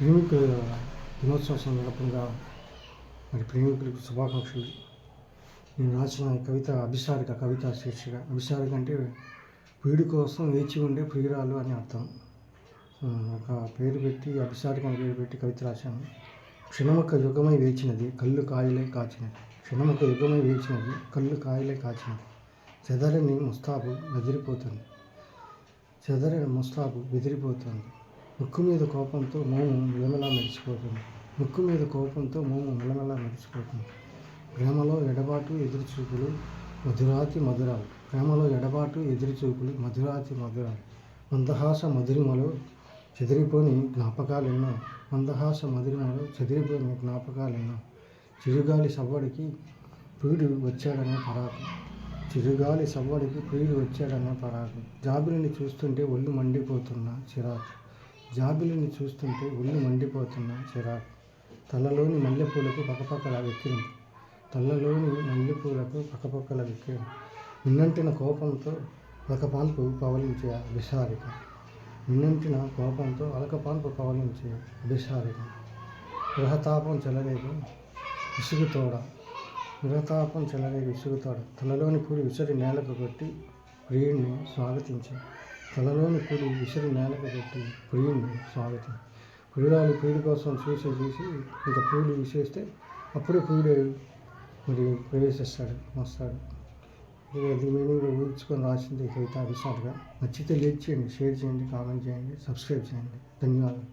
ప్రేమికుల దినోత్సవం సందర్భంగా మరి ప్రేమికులకు శుభాకాంక్షలు. నేను రాసిన ఈ కవిత అభిసారిక కవిత శీర్షిక. అభిసారిక అంటే ప్రియుడి కోసం వేచి ఉండే ప్రియురాలు అని అర్థం. ఒక పేరు పెట్టి అభిసారిక అని పేరు పెట్టి కవిత రాశాను. క్షణమొక్క యుగమై వేచినది కళ్ళు కాయలే కాచినది. క్షణమొక్క యుగమై వేచినది కళ్ళు కాయలే కాచినది. చెదరని ముస్తాబు బెదిరిపోతుంది. చెదరని ముస్తాబు బెదిరిపోతుంది. ముక్కు మీద కోపంతో మోము మెలమెలా మెరిచిపోతుంది ముక్కు మీద కోపంతో మోము మెలమెలా మెరిచిపోతుంది ప్రేమలో ఎడబాటు ఎదురుచూపులు మధురాతి మధురాలు. ప్రేమలో ఎడబాటు ఎదురుచూపులు మధురాతి మధురాలు. మందహాస మధురిమలో చెదిరిపోని జ్ఞాపకాలెన్నో మందహాస మధురిమలో చెదిరిపోని జ్ఞాపకాలెన్నో చిరుగాలి సవ్వడికి ప్రియుడు వచ్చాడనే పరాకు. చిరుగాలి సవ్వడికి ప్రియుడు వచ్చాడనే పరాకు. జాబిలిని చూస్తుంటే ఒళ్ళు మండిపోతున్న చిరాకు. జాబిలిని చూస్తుంటే ఒళ్ళు మండిపోతున్న చిరాకు. తలలోని మల్లెపూలకు పక్కపక్కల వెక్కిరింపు తలలోని మల్లెపూలకు పక్కపక్కల వెక్కిరింపు నిన్నంటిన కోపంతో అలకపాన్పు పవలించే విషారిక నిన్నంటిన కోపంతో అలకపాన్పు పవలించే విషారిక గృహతాపం చెలరేగు విసుగుతోడ. గృహతాపం చెలరేగు విసుగుతోడ. తలలోని పూడి విసిరి నేలకు కొట్టి ప్రియుడిని స్వాగతించాడు తలలోని కూడి విసిరి నేలకు పెట్టి ప్రియుడిని స్వాగతం. ప్రియురాలు ప్రియుడి కోసం చూసి చూసి ఇంత ప్రియుడు విసిరిస్తే అప్పుడే ప్రియుడు మరి ప్రవేశిస్తాడు వస్తాడు. అది మీనింగ్ ఊహించుకొని రాసింది కవిత అభిసారిగా నచ్చితే లైక్ చేయండి షేర్ చేయండి కామెంట్ చేయండి సబ్స్క్రైబ్ చేయండి. ధన్యవాదాలు.